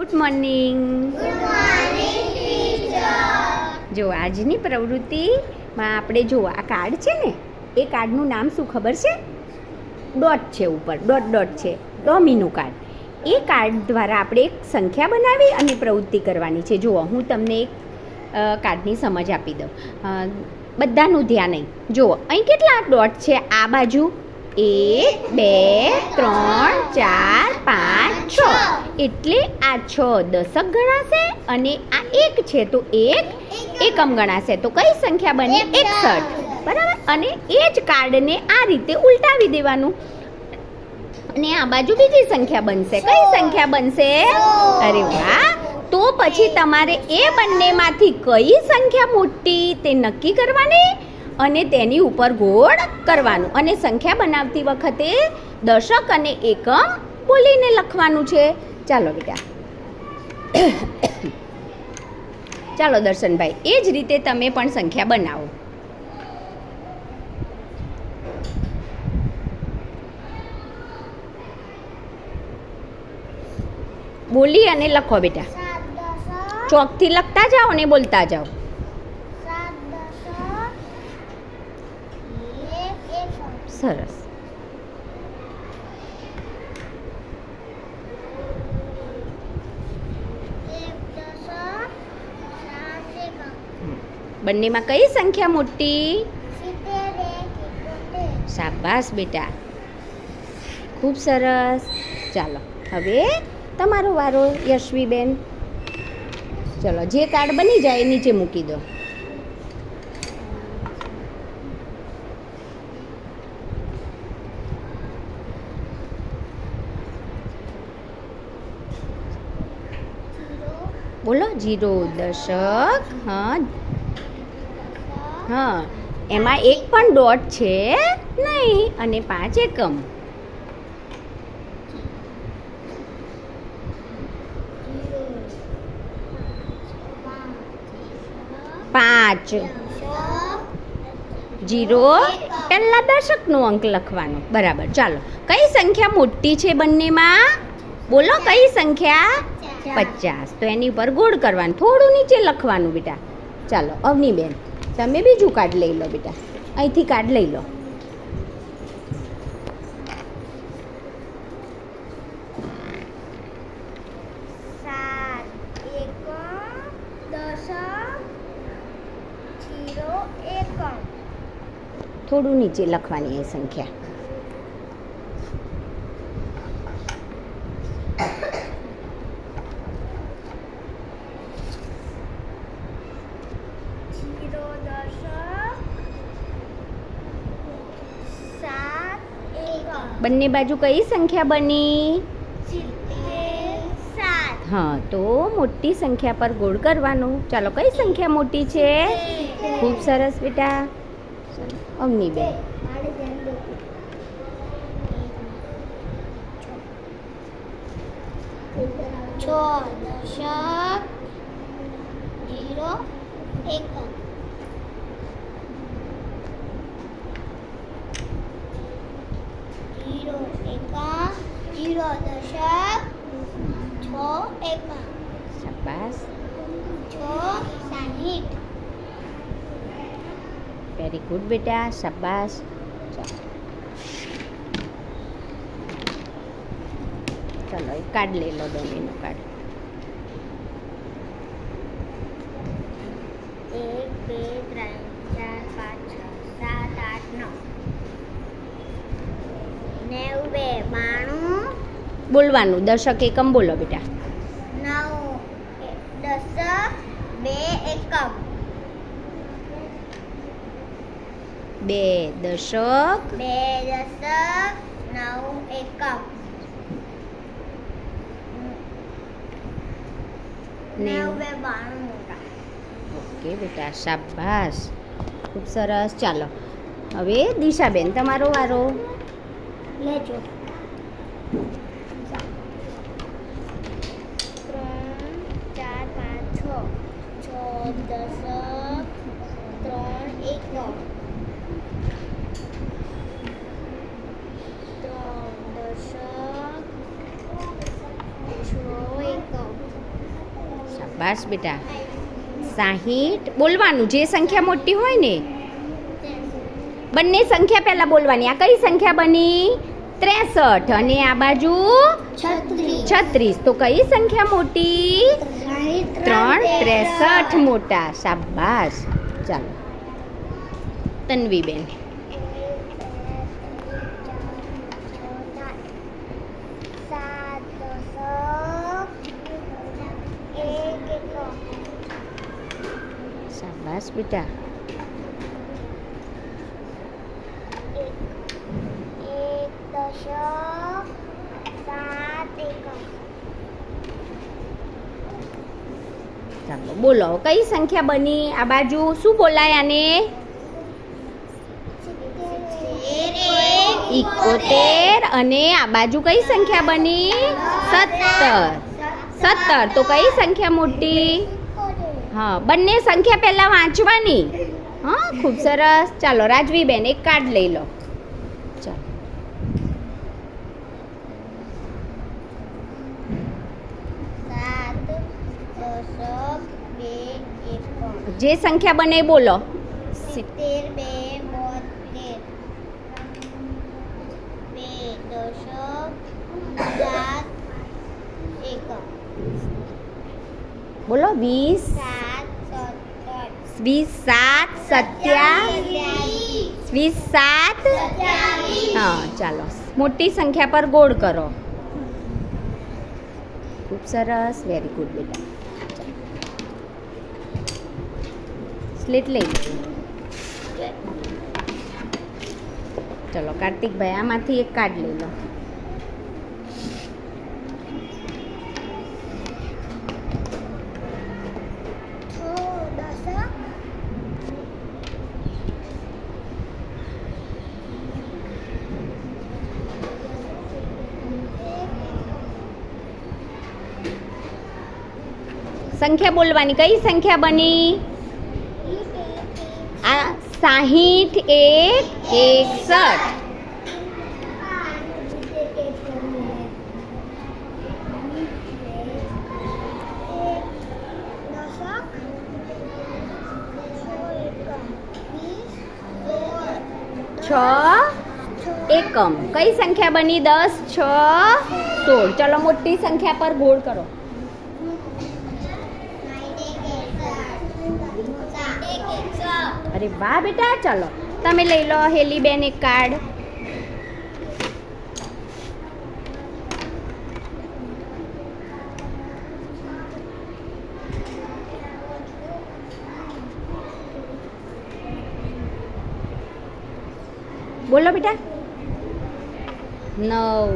Good morning જો આજની પ્રવૃત્તિમાં આપણે જો આ કાર્ડ છે ને એ કાર્ડનું નામ શું ખબર છે? ડોટ છે ઉપર ડોટ ડોટ છે ડોમીનું કાર્ડ. એ કાર્ડ દ્વારા આપણે એક સંખ્યા બનાવી અને પ્રવૃત્તિ કરવાની છે. જુઓ હું તમને એક કાર્ડની સમજ આપી દઉં. બધાનું ધ્યાન અહીં. જુઓ અહીં કેટલા ડોટ છે? આ બાજુ એક, બે, ત્રણ, ચાર, પાંચ, છ. એટલે આ છ દશક ગણાશે અને આ એક છે તો એક એકમ ગણાશે. તો કઈ સંખ્યા બની? એકસઠ. બરાબર? અને એ જ કાર્ડને આ રીતે ઉલટાવી દેવાનું. અને આ બાજુ બીજી સંખ્યા બનશે. કઈ સંખ્યા બનશે? અરે વાહ! તો પછી તમારે એ બંનેમાંથી કઈ સંખ્યા મોટી તે નક્કી કરવાની? અને તેની ઉપર ગોળ કરવાનું. અને સંખ્યા બનાવતી વખતે દશક અને એકમ બોલીને લખવાનું છે. ચાલો બેટા. ચાલો દર્શનભાઈ એ જ રીતે તમે પણ સંખ્યા બનાવો. બોલી અને લખો બેટા. ચોકથી લખતા જાઓ ને બોલતા જાઓ સાત દશક એક એકમ સરસ. બંનેમાં કઈ સંખ્યા મોટી? શાબાશ બેટા. ખૂબ સરસ. ચાલો, હવે તમારો વારો, યશવીબેન. ચલો, જે કાર્ડ બની જાય એ નીચે મૂકી દો જીરો બોલો, જીરો દશક હા. હા, એમાં એક પણ ડોટ છે નહીં, અને પાંચ એકમ. પાંચ. જીરો, પહેલા દશકનો અંક લખવાનો. બરાબર, ચાલો. કઈ સંખ્યા મોટી છે બંનેમાં? બોલો, કઈ સંખ્યા? પચાસ. તો એની ઉપર ગોળ કરવાનું. થોડું નીચે લખવાનું બેટા. ચાલો અવનીબેન તમે બીજું કાર્ડ લઈ લો બેટા. અહીંથી કાર્ડ લઈ લો. થોડું નીચે લખવાની એ સંખ્યા જીરો દશક સાત એકમ બંને બાજુ કઈ સંખ્યા બની? હા તો મોટી સંખ્યા પર ગોળ કરવાનું. ચાલો કઈ સંખ્યા મોટી છે? ખૂબ સરસ બેટા. અવનીબેન મારે છ દશક જીરો એકમ જીરો એકમ જીરો દશક છ એકમ શાબાશ. છ સાહીઠ. વેરી ગુડ બેટા શાબાશ. ચાલો. એક કાર્ડ લઈ લો ડોમીનો કાર્ડ. એક બે ત્રણ ચાર પાંચ છ સાત આઠ નવ. નેવું બે બાણું બોલવાનું? દશક એકમ બોલો બેટા. નવ દશક બે એકમ. બે દશક બે દશક નવ એકમ. નેવું બાણું મોટા. ઓકે બેટા શાબાશ. ખૂબ સરસ. ચાલો. હવે દિશાબેન તમારો વારો. લેજો ત્રણ ચાર પાંચ છ છ દશક ત્રણ એકમ ત્રણ દશક છ એકમ શાબાશ બેટા. સાહીઠ બોલવાનું જે સંખ્યા મોટી હોય ને બંને સંખ્યા પહેલાં બોલવાની. આ કઈ સંખ્યા બની? ત્રેસઠ. અને આ બાજુ? છત્રીસ. છત્રીસ. તો કઈ સંખ્યા મોટી? ત્રણ ત્રેસઠ મોટા. શાબાશ. ચાલો. તન્વીબેન સાત દસ એક એક શાબાશ બેટા ચાલો, બોલો, કઈ સંખ્યા બની આ બાજુ? શું બોલાય આને? ઇકોતેર અને આ બાજુ કઈ સંખ્યા બની? સત્તર. સત્તર. તો કઈ સંખ્યા મોટી? હા બંને સંખ્યા પહેલાં વાંચવાની. હા ખૂબ સરસ. ચાલો રાજવીબેન એક કાર્ડ લઈ લો. ચાલો. જે સંખ્યા બને એ બોલો. સિત્તેર બે બોલો વીસ. વીસ સાત સત્યા વીસ સાત હા, ચાલો. મોટી સંખ્યા પર ગોળ કરો. ખૂબ સરસ વેરી ગુડ બેટા. સ્લેટ લઈ ચલો, કાર્તિકભાઈ, આમાંથી એક કાર્ડ લઈ લો દસ સંખ્યા બોલવાની? કઈ સંખ્યા બની? આ સાહીઠ એક એકસઠ. છ એકમ. કઈ સંખ્યા બની? દસ, છ, સોળ. ચલો, મોટી સંખ્યા પર ગોળ કરો. અરે વાહ બેટા, ચાલો. તમે લઈ લો હેલી બેન એક કાર્ડ બોલો બેટા. નવ.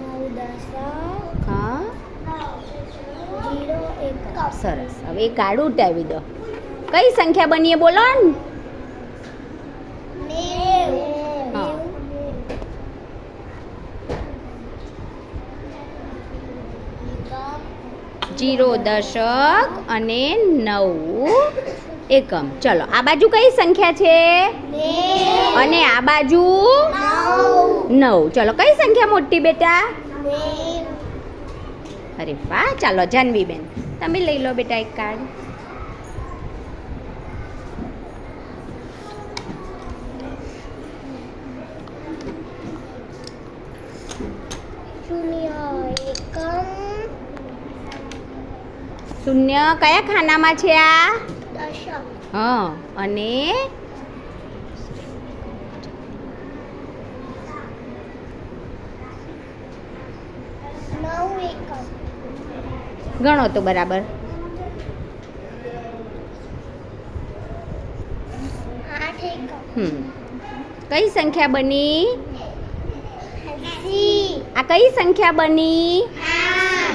નવ દસ. સરસ. હવે એ કાર્ડ ઉટાવી દો. કઈ સંખ્યા બનીએ બોલો ને? જીરો દશક અને નવ એકમ. ચલો આ બાજુ કઈ સંખ્યા છે? અને આ બાજુ નવ. ચલો કઈ સંખ્યા મોટી બેટા? અરે વાહ ચાલો જાનવીબેન તમે લઈ લો બેટા એક કાર્ડ શૂન્ય કયા ખાનામાં છે આ? હા અને નવ એકમ ગણો તો બરાબર. કઈ સંખ્યા બની? આ કઈ સંખ્યા બની?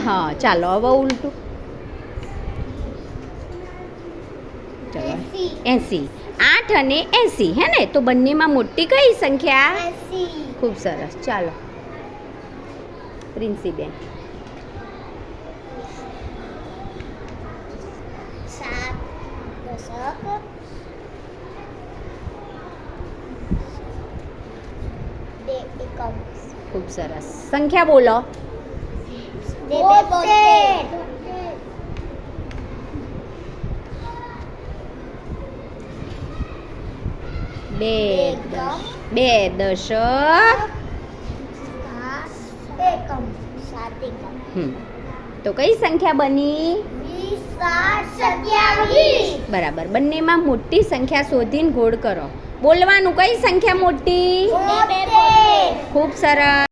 હા ચાલો હવે ઉલટું. ચલો એસી. એંસી આઠ અને એંસી હે ને? તો બંનેમાં મોટી કઈ સંખ્યા? ખૂબ સરસ. ચાલો. પ્રિન્સીબેન સાત દશક બે એકમ ખૂબ સરસ સંખ્યા બોલો બે બે દશક તો કઈ સંખ્યા બની બરાબર. બંનેમાં મોટી સંખ્યા શોધીને ગોળ કરો. બોલવાનું કઈ સંખ્યા મોટી? ખૂબ સરસ.